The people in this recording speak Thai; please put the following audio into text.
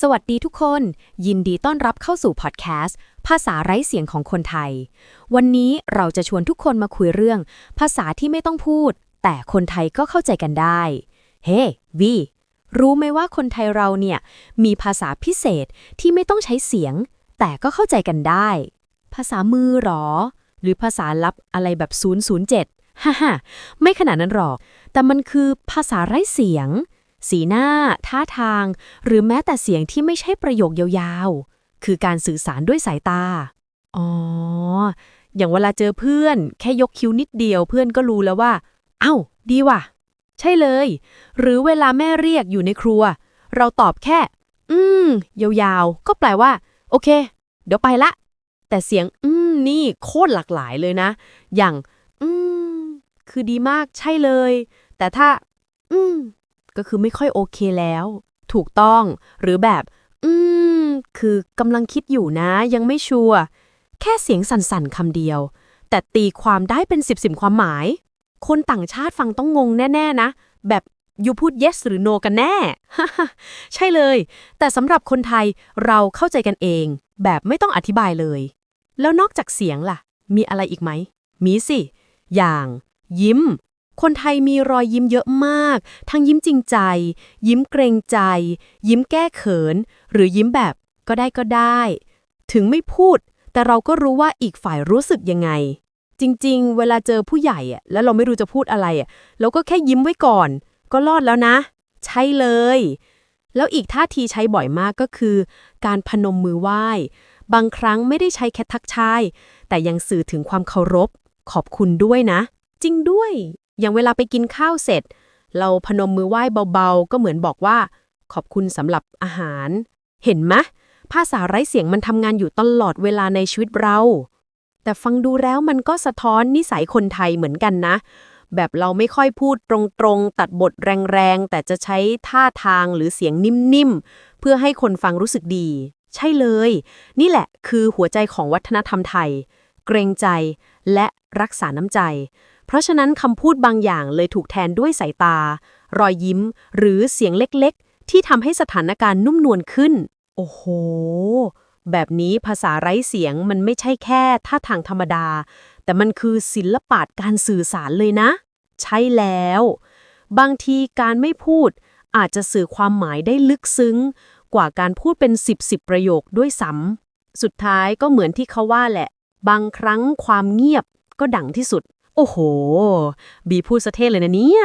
สวัสดีทุกคน ยินดีต้อนรับเข้าสู่พอดแคสต์ภาษาไร้เสียงของคนไทย วันนี้เราจะชวนทุกคนมาคุยเรื่อง ภาษาที่ไม่ต้องพูด แต่คนไทยก็เข้าใจกันได้ เฮ้วีรู้ไหมว่าคนไทยเราเนี่ย มีภาษาพิเศษที่ไม่ต้องใช้เสียง แต่ก็เข้าใจกันได้ ภาษามือหรอ หรือภาษาลับอะไรแบบ 007ฮ่าฮ่าไม่ขนาดนั้นหรอก แต่มันคือภาษาไร้เสียง สีหน้า ท่าทาง หรือแม้แต่เสียงที่ไม่ใช่ประโยคยาวๆ คือการสื่อสารด้วยสายตา อ๋อ อย่างเวลาเจอเพื่อน แค่ยกคิ้วนิดเดียวเพื่อนก็รู้แล้วว่า เอ้า ดีว่ะ ใช่เลย หรือเวลาแม่เรียกอยู่ในครัว เราตอบแค่ อืม ยาวๆ ก็แปลว่า โอเค เดี๋ยวไปละ แต่เสียง อืม นี่โคตรหลากหลายเลยนะ อย่าง อืม คือดีมาก ใช่เลย แต่ถ้า อืม ก็คือไม่ค่อยโอเคแล้ว ถูกต้อง หรือแบบ อืม คือกำลังคิดอยู่นะยังไม่ชัวร์แค่เสียงสั่นๆคำเดียว แต่ตีความได้เป็นสิบสิบความหมาย คนต่างชาติฟังต้องงงแน่ ๆ นะ แบบยูพูด yes หรือ no กันแน่ ใช่เลย แต่สำหรับคนไทยเราเข้าใจกันเอง แบบไม่ต้องอธิบายเลย แล้วนอกจากเสียงล่ะ มีอะไรอีกไหม มีสิ อย่าง ยิ้ม คนไทยมีรอยยิ้มเยอะมาก ทั้งยิ้มจริงใจ ยิ้มเกรงใจ ยิ้มแก้เขิน หรือยิ้มแบบก็ได้ก็ได้ ถึงไม่พูด แต่เราก็รู้ว่าอีกฝ่ายรู้สึกยังไง จริง ๆ เวลาเจอผู้ใหญ่อะแล้วเราไม่รู้จะพูดอะไรอะเราก็แค่ยิ้มไว้ก่อน ก็รอดแล้วนะ ใช่เลย แล้วอีกท่าทีใช้บ่อยมากก็คือ การพนมมือไหว้ บางครั้งไม่ได้ใช้แค่ทักทาย แต่ยังสื่อถึงความเคารพ ขอบคุณด้วยนะ จริงด้วย อย่างเวลาไปกินข้าวเสร็จ เราพนมมือไหว้เบาๆ ก็เหมือนบอกว่า ขอบคุณสำหรับอาหาร เห็นไหมภาษาไร้เสียงมันทำงานอยู่ตลอดเวลาในชีวิตเรา แต่ฟังดูแล้วมันก็สะท้อนนิสัยคนไทยเหมือนกันนะ แบบเราไม่ค่อยพูดตรงๆ ตัดบทแรงๆ แต่จะใช้ท่าทางหรือเสียงนิ่มๆ เพื่อให้คนฟังรู้สึกดี ใช่เลย นี่แหละคือหัวใจของวัฒนธรรมไทย เกรงใจ และรักษาน้ำใจ เพราะฉะนั้นคำพูดบางอย่างเลยถูกแทนด้วยสายตา รอยยิ้ม หรือเสียงเล็กๆ ที่ทำให้สถานการณ์นุ่มนวลขึ้น โอ้โห แบบนี้ภาษาไร้เสียงมันไม่ใช่แค่ท่าทางธรรมดา แต่มันคือศิลปะการสื่อสารเลยนะ ใช่แล้ว บางทีการไม่พูดอาจจะสื่อความหมายได้ลึกซึ้ง กว่าการพูดเป็นสิบสิบประโยคด้วยซ้ำสุดท้ายก็เหมือนที่เขาว่าแหละ บางครั้งความเงียบก็ดังที่สุด โอ้โห บีพูดสะเทศเลยนะเนี่ย